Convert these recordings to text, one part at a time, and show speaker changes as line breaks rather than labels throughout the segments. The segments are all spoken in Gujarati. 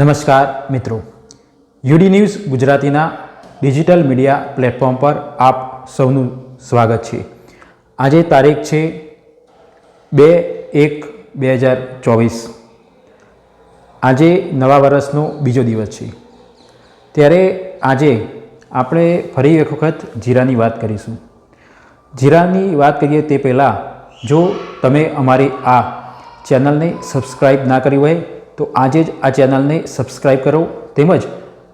નમસ્કાર મિત્રો. યુડી ન્યૂઝ ગુજરાતીના ડિજિટલ મીડિયા પ્લેટફોર્મ પર આપ સૌનું સ્વાગત છે. આજે તારીખ છે બે એક બે હજાર ચોવીસ. આજે નવા વર્ષનો બીજો દિવસ છે. ત્યારે આજે આપણે ફરી એક વખત જીરાની વાત કરીશું. જીરાની વાત કરીએ તે પહેલાં જો તમે અમારી આ ચેનલને સબસ્ક્રાઈબ ના કરી હોય તો આજે જ આ ચેનલને સબસ્ક્રાઈબ કરો તેમજ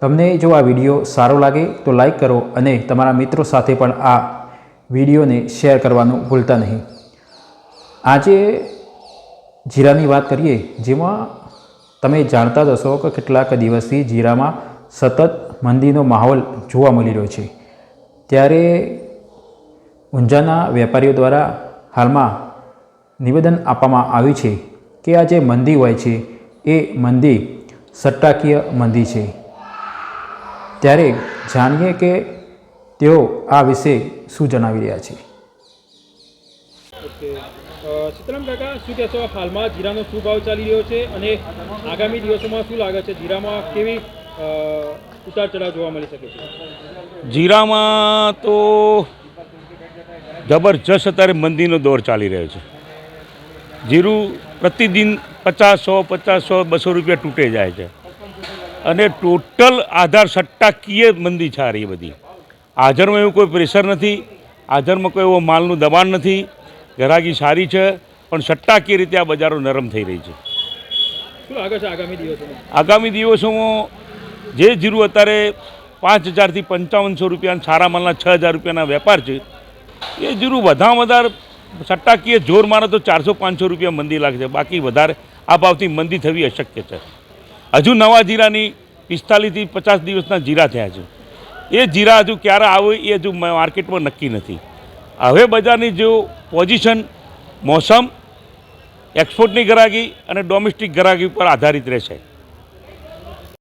તમને જો આ વીડિયો સારો લાગે તો લાઈક કરો અને તમારા મિત્રો સાથે પણ આ વિડીયોને શેર કરવાનું ભૂલતા નહીં. આજે જીરાની વાત કરીએ જેમાં તમે જાણતા જ હશો કે કેટલાક દિવસથી જીરામાં સતત મંદીનો માહોલ જોવા મળી રહ્યો છે. ત્યારે ઊંઝાના વેપારીઓ દ્વારા હાલમાં નિવેદન આપવામાં આવ્યું છે કે આ જે મંદી હોય છે એ મંદી સટ્ટાકીય મંદી છે. ત્યારે જાણીએ કે તેઓ આ વિશે શું જણાવી રહ્યા છે.
ચિત્રમ કાકા શું કહેશો? હાલમાં જીરાનો શું ભાવ ચાલી રહ્યો છે અને આગામી દિવસોમાં શું લાગે છે? જીરામાં કેવી ઉતાર ચઢાવ જોવા મળી શકે છે?
જીરામાં તો જબરજસ્ત અત્યારે મંદીનો દોર ચાલી રહ્યો છે. જીરું પ્રતિદિન પચાસ સો પચાસ સો બસો રૂપિયા તૂટે જાય છે. અને ટોટલ આધાર સટ્ટાકીય મંદી છે આ બધી. હાજરમાં એવું કોઈ પ્રેશર નથી હાજરમાં કોઈ એવો માલનું દબાણ નથી ગરાગી સારી છે પણ સટ્ટાકીય રીતે આ બજારો નરમ થઈ રહી છે.
આગામી દિવસોમાં?
આગામી દિવસોમાં જે જીરું અત્યારે પાંચ હજારથી પંચાવનસો રૂપિયાના સારા માલના છ હજાર રૂપિયાના વેપાર છે એ જીરું વધારે વધારે સટ્ટાકીય જોર મારે તો ચારસો પાંચસો રૂપિયા મંદી લાગશે બાકી વધારે આ ભાવથી મંદી થવી અશક્ય છે. હજુ નવા જીરાની પિસ્તાલીસથી પચાસ દિવસના જીરા થયા છે. એ જીરા હજુ ક્યારે આવે એ હજુ માર્કેટમાં નક્કી નથી. હવે બજારની જો પોઝિશન મોસમ, એક્સપોર્ટની ગરાગી અને ડોમેસ્ટિક ગરાગી ઉપર આધારિત રહેશે.